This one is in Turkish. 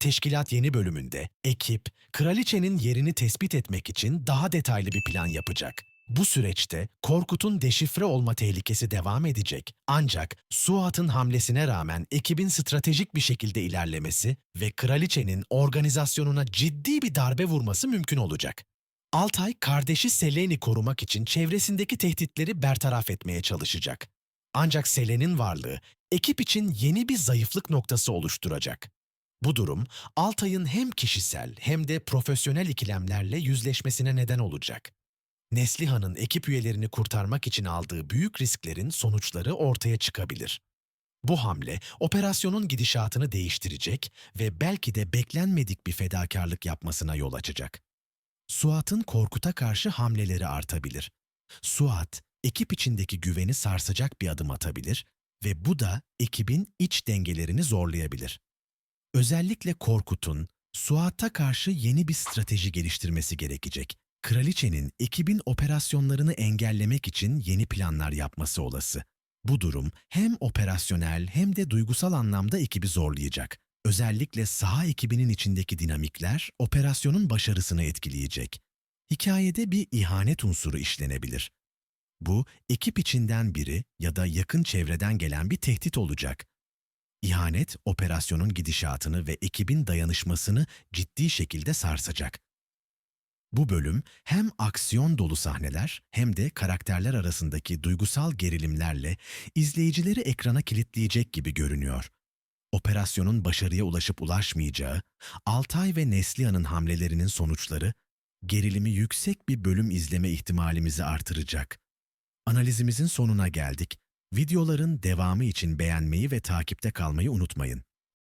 Teşkilat yeni bölümünde ekip, kraliçenin yerini tespit etmek için daha detaylı bir plan yapacak. Bu süreçte Korkut'un deşifre olma tehlikesi devam edecek. Ancak Suat'ın hamlesine rağmen ekibin stratejik bir şekilde ilerlemesi ve kraliçenin organizasyonuna ciddi bir darbe vurması mümkün olacak. Altay kardeşi Selen'i korumak için çevresindeki tehditleri bertaraf etmeye çalışacak. Ancak Selen'in varlığı ekip için yeni bir zayıflık noktası oluşturacak. Bu durum Altay'ın hem kişisel hem de profesyonel ikilemlerle yüzleşmesine neden olacak. Neslihan'ın ekip üyelerini kurtarmak için aldığı büyük risklerin sonuçları ortaya çıkabilir. Bu hamle operasyonun gidişatını değiştirecek ve belki de beklenmedik bir fedakarlık yapmasına yol açacak. Suat'ın Korkut'a karşı hamleleri artabilir. Suat, ekip içindeki güveni sarsacak bir adım atabilir ve bu da ekibin iç dengelerini zorlayabilir. Özellikle Korkut'un Suat'a karşı yeni bir strateji geliştirmesi gerekecek. Kraliçenin ekibin operasyonlarını engellemek için yeni planlar yapması olası. Bu durum hem operasyonel hem de duygusal anlamda ekibi zorlayacak. Özellikle saha ekibinin içindeki dinamikler operasyonun başarısını etkileyecek. Hikayede bir ihanet unsuru işlenebilir. Bu, ekip içinden biri ya da yakın çevreden gelen bir tehdit olacak. İhanet, operasyonun gidişatını ve ekibin dayanışmasını ciddi şekilde sarsacak. Bu bölüm hem aksiyon dolu sahneler hem de karakterler arasındaki duygusal gerilimlerle izleyicileri ekrana kilitleyecek gibi görünüyor. Operasyonun başarıya ulaşıp ulaşmayacağı, Altay ve Neslihan'ın hamlelerinin sonuçları, gerilimi yüksek bir bölüm izleme ihtimalimizi artıracak. Analizimizin sonuna geldik. Videoların devamı için beğenmeyi ve takipte kalmayı unutmayın.